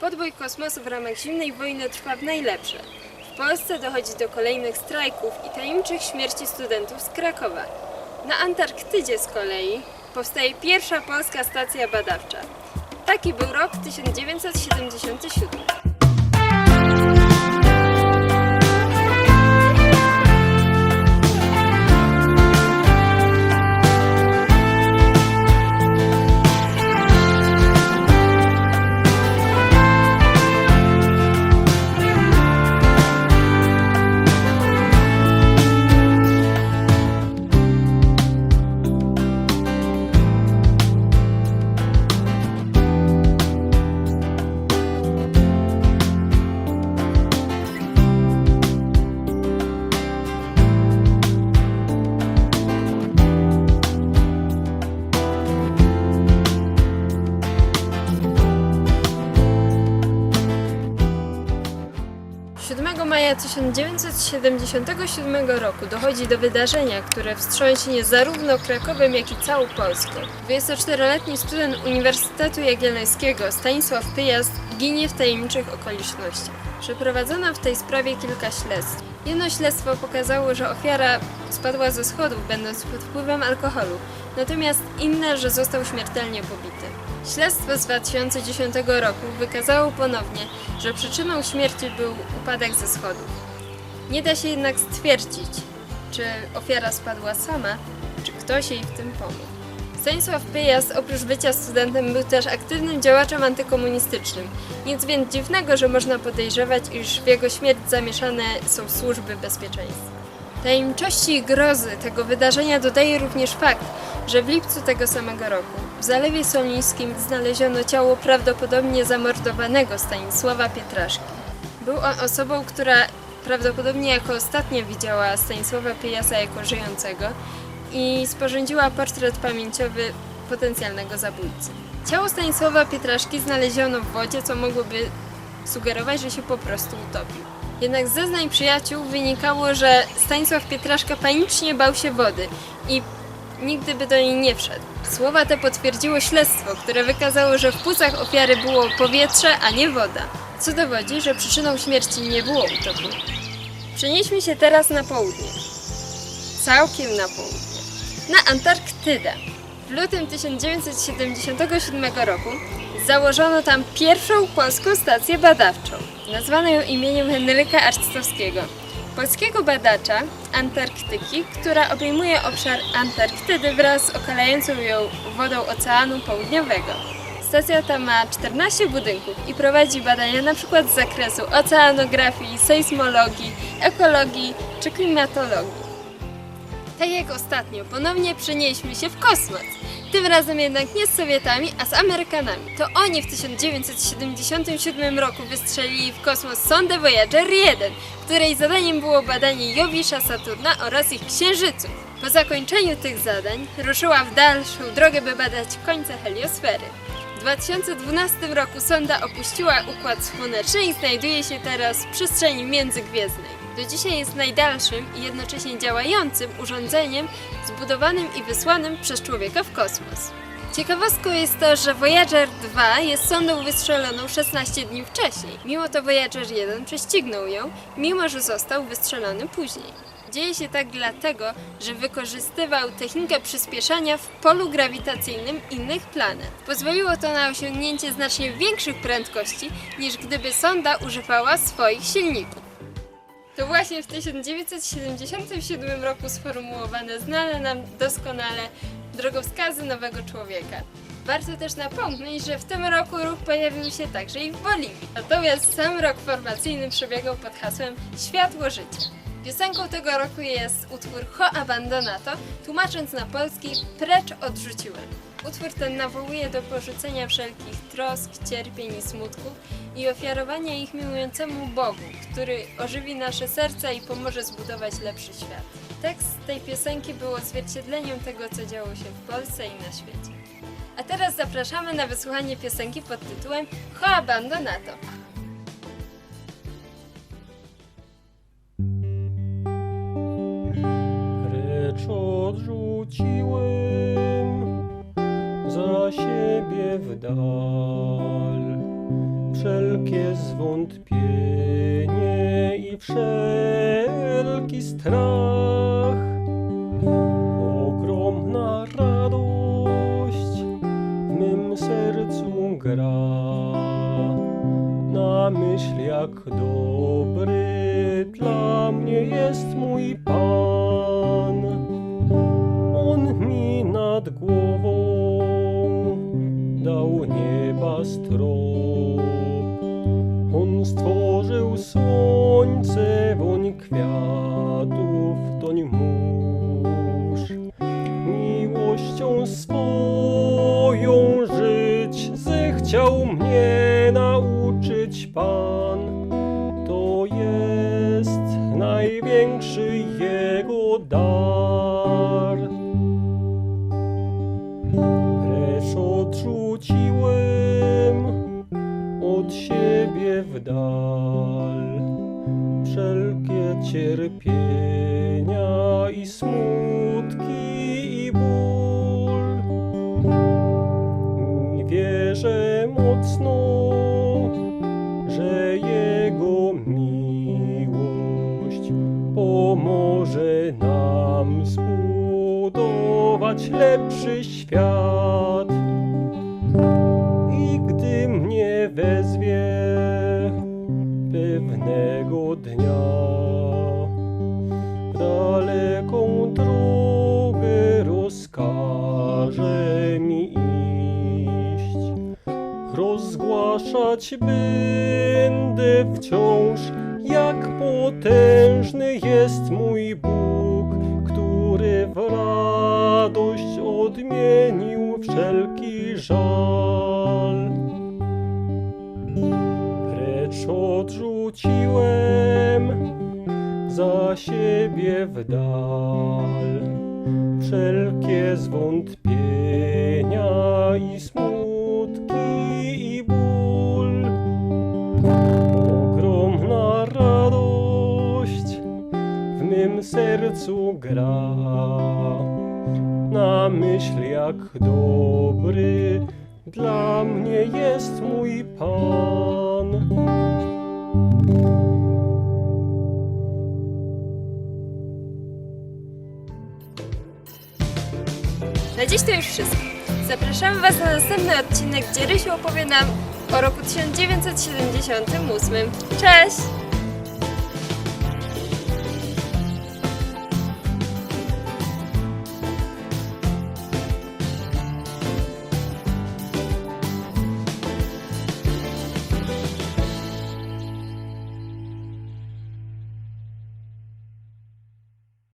Podbój kosmosu w ramach zimnej wojny trwa w najlepsze. W Polsce dochodzi do kolejnych strajków i tajemniczych śmierci studentów z Krakowa. Na Antarktydzie z kolei powstaje pierwsza polska stacja badawcza. Taki był rok 1977. Siódmego maja 1977 roku dochodzi do wydarzenia, które wstrząśnie zarówno Krakowem, jak i całą Polską. 24-letni student Uniwersytetu Jagiellońskiego Stanisław Pyjazd ginie w tajemniczych okolicznościach. Przeprowadzono w tej sprawie kilka śledztw. Jedno śledztwo pokazało, że ofiara spadła ze schodów, będąc pod wpływem alkoholu, natomiast inne, że został śmiertelnie pobity. Śledztwo z 2010 roku wykazało ponownie, że przyczyną śmierci był upadek ze schodów. Nie da się jednak stwierdzić, czy ofiara spadła sama, czy ktoś jej w tym pomógł. Stanisław Pyjas oprócz bycia studentem był też aktywnym działaczem antykomunistycznym. Nic więc dziwnego, że można podejrzewać, iż w jego śmierć zamieszane są służby bezpieczeństwa. Tajemniczości i grozy tego wydarzenia dodaje również fakt, że w lipcu tego samego roku w Zalewie Solińskim znaleziono ciało prawdopodobnie zamordowanego Stanisława Pietraszki. Był on osobą, która prawdopodobnie jako ostatnia widziała Stanisława Pyjasa jako żyjącego i sporządziła portret pamięciowy potencjalnego zabójcy. Ciało Stanisława Pietraszki znaleziono w wodzie, co mogłoby sugerować, że się po prostu utopił. Jednak z zeznań przyjaciół wynikało, że Stanisław Pietraszka panicznie bał się wody i nigdy by do niej nie wszedł. Słowa te potwierdziło śledztwo, które wykazało, że w płucach ofiary było powietrze, a nie woda, co dowodzi, że przyczyną śmierci nie było utopu. Przenieśmy się teraz na południe. Całkiem na południe. Na Antarktydę. W lutym 1977 roku założono tam pierwszą polską stację badawczą. Nazwano ją imieniem Henryka Arctowskiego, polskiego badacza Antarktyki, która obejmuje obszar Antarktydy wraz z okalającą ją wodą Oceanu Południowego. Stacja ta ma 14 budynków i prowadzi badania np. z zakresu oceanografii, sejsmologii, ekologii czy klimatologii. Tak jak ostatnio, ponownie przenieśmy się w kosmos. Tym razem jednak nie z Sowietami, a z Amerykanami. To oni w 1977 roku wystrzelili w kosmos sondę Voyager 1, której zadaniem było badanie Jowisza Saturna oraz ich księżyców. Po zakończeniu tych zadań ruszyła w dalszą drogę, by badać końce heliosfery. W 2012 roku sonda opuściła Układ Słoneczny i znajduje się teraz w przestrzeni międzygwiezdnej. Do dzisiaj jest najdalszym i jednocześnie działającym urządzeniem zbudowanym i wysłanym przez człowieka w kosmos. Ciekawostką jest to, że Voyager 2 jest sondą wystrzeloną 16 dni wcześniej. Mimo to Voyager 1 prześcignął ją, mimo że został wystrzelony później. Dzieje się tak dlatego, że wykorzystywał technikę przyspieszania w polu grawitacyjnym innych planet. Pozwoliło to na osiągnięcie znacznie większych prędkości niż gdyby sonda używała swoich silników. To właśnie w 1977 roku sformułowane znane nam doskonale drogowskazy nowego człowieka. Warto też napomknąć, że w tym roku ruch pojawił się także i w Boliwii. Natomiast sam rok formacyjny przebiegał pod hasłem Światło Życia. Piosenką tego roku jest utwór Ho Abandonato, tłumacząc na polski Precz odrzuciłem. Utwór ten nawołuje do porzucenia wszelkich trosk, cierpień i smutków i ofiarowania ich miłującemu Bogu, który ożywi nasze serca i pomoże zbudować lepszy świat. Tekst tej piosenki był odzwierciedleniem tego, co działo się w Polsce i na świecie. A teraz zapraszamy na wysłuchanie piosenki pod tytułem Ho Abandonato. Odrzuciłem za siebie w dal wszelkie zwątpienie i wszelki strach. Ogromna radość w mym sercu gra. Na myśl jak dobry dla mnie jest mój Pan. On stworzył słońce, woń kwiatów, toń mórz. Miłością swoją żyć zechciał mnie nauczyć Pan. To jest największy Jego dar. Precz odrzuciłem od siebie w dal wszelkie cierpienia i smutki i ból. Wierzę mocno, że Jego miłość pomoże nam zbudować lepszy świat. Mnie wezwie pewnego dnia daleką drogę rozkaże mi iść, rozgłaszać będę wciąż, jak potężny jest mój Bóg, który w radość odmienił wszelki żal. Precz odrzuciłem za siebie w dal wszelkie zwątpienia i smutki i ból. Ogromna radość w mym sercu gra. Na myśl jak dobry dla mnie jest mój Pan. Na dziś to już wszystko. Zapraszamy Was na następny odcinek, gdzie Rysiu opowie nam o roku 1978. Cześć!